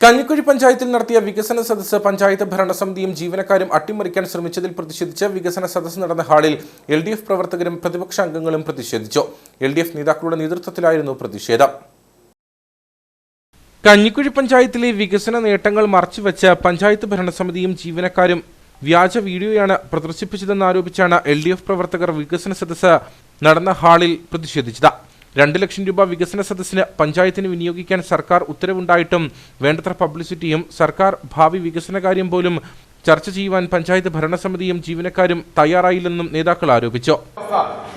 കഞ്ഞിക്കുഴി പഞ്ചായത്തിൽ നടത്തിയ വികസന സദസ്സ് പഞ്ചായത്ത് ഭരണസമിതിയും ജീവനക്കാരും അട്ടിമറിക്കാൻ ശ്രമിച്ചതിൽ പ്രതിഷേധിച്ച് വികസന സദസ്സ് നടന്ന ഹാളിൽ എൽ ഡി എഫ് പ്രവർത്തകരും പ്രതിപക്ഷ അംഗങ്ങളും പ്രതിഷേധിച്ചു. എൽ ഡി എഫ് നേതാക്കളുടെ നേതൃത്വത്തിലായിരുന്നു പ്രതിഷേധം. കഞ്ഞിക്കുഴി പഞ്ചായത്തിലെ വികസന നേട്ടങ്ങൾ മറച്ചുവെച്ച് പഞ്ചായത്ത് ഭരണസമിതിയും ജീവനക്കാരും വ്യാജ വീഡിയോയാണ് പ്രദർശിപ്പിച്ചതെന്നാരോപിച്ചാണ് എൽ ഡി എഫ് പ്രവർത്തകർ വികസന സദസ്സ് നടന്ന ഹാളിൽ പ്രതിഷേധിച്ചത്. രണ്ട് ലക്ഷം രൂപ വികസന സദസ്സിന് പഞ്ചായത്തിന് വിനിയോഗിക്കാൻ സർക്കാർ ഉത്തരവുണ്ടായിട്ടും വേണ്ടത്ര പബ്ലിസിറ്റിയും സർക്കാർ ഭാവി വികസന കാര്യം പോലും ചർച്ച ചെയ്യുവാൻ പഞ്ചായത്ത് ഭരണസമിതിയും ജീവനക്കാരും തയ്യാറായില്ലെന്നും നേതാക്കൾ ആരോപിച്ചു.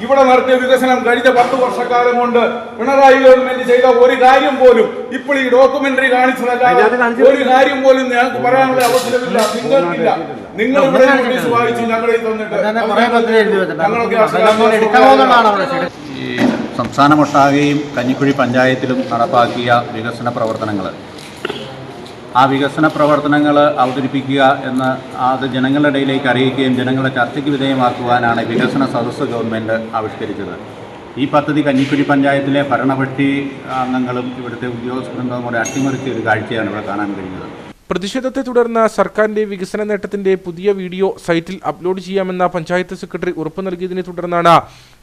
ഇവിടെ നടത്തിയ വികസനം കഴിഞ്ഞ പത്ത് വർഷക്കാലം കൊണ്ട് പിണറായി ഗവൺമെന്റ് ചെയ്ത ഒരു കാര്യം പോലും ഇപ്പോൾ ഈ ഡോക്യുമെന്ററി കാണിച്ചതല്ല ഒരു കാര്യം പോലും ഞങ്ങൾക്ക് പറയാനുള്ള അവസരമില്ല. നിങ്ങൾക്കില്ല. നിങ്ങൾ ഇവിടെ നോട്ടീസ് വായിച്ചു ഞങ്ങളെ തന്നിട്ട് ഞങ്ങളൊക്കെ സംസ്ഥാനമൊട്ടാകെയും കഞ്ഞിക്കുഴി പഞ്ചായത്തിലും നടപ്പാക്കിയ വികസന പ്രവർത്തനങ്ങൾ ആ വികസന പ്രവർത്തനങ്ങൾ അവതരിപ്പിക്കുക എന്ന് അത് ജനങ്ങളുടെ ഇടയിലേക്ക് അറിയിക്കുകയും ജനങ്ങളെ ചർച്ചയ്ക്ക് വിധേയമാക്കുവാനാണ് വികസന സദസ്സ് ഗവൺമെന്റ് ആവിഷ്കരിച്ചത്. ഈ പദ്ധതി കഞ്ഞിക്കുഴി പഞ്ചായത്തിലെ ഭരണപക്ഷി അംഗങ്ങളും ഇവിടുത്തെ ഉദ്യോഗസ്ഥരും കൂടെ അട്ടിമറിച്ച ഒരു കാഴ്ചയാണ് ഇവിടെ കാണാൻ കഴിഞ്ഞത് പ്രതിഷേധത്തെ തുടർന്ന് സർക്കാരിന്റെ വികസന നേട്ടത്തിന്റെ പുതിയ വീഡിയോ സൈറ്റിൽ അപ്ലോഡ് ചെയ്യാമെന്ന പഞ്ചായത്ത് സെക്രട്ടറി ഉറപ്പു നൽകിയതിനെ തുടർന്നാണ്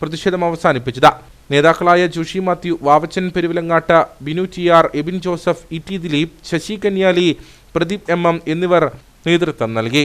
പ്രതിഷേധം അവസാനിപ്പിച്ചത്. നേതാക്കളായ Joshi Mathew Vavachan പെരുവിലങ്ങാട്ട Binu T R Ebin Joseph E T Dileep Sasi Kanyali Pradeep M M എന്നിവർ നേതൃത്വം നൽകി.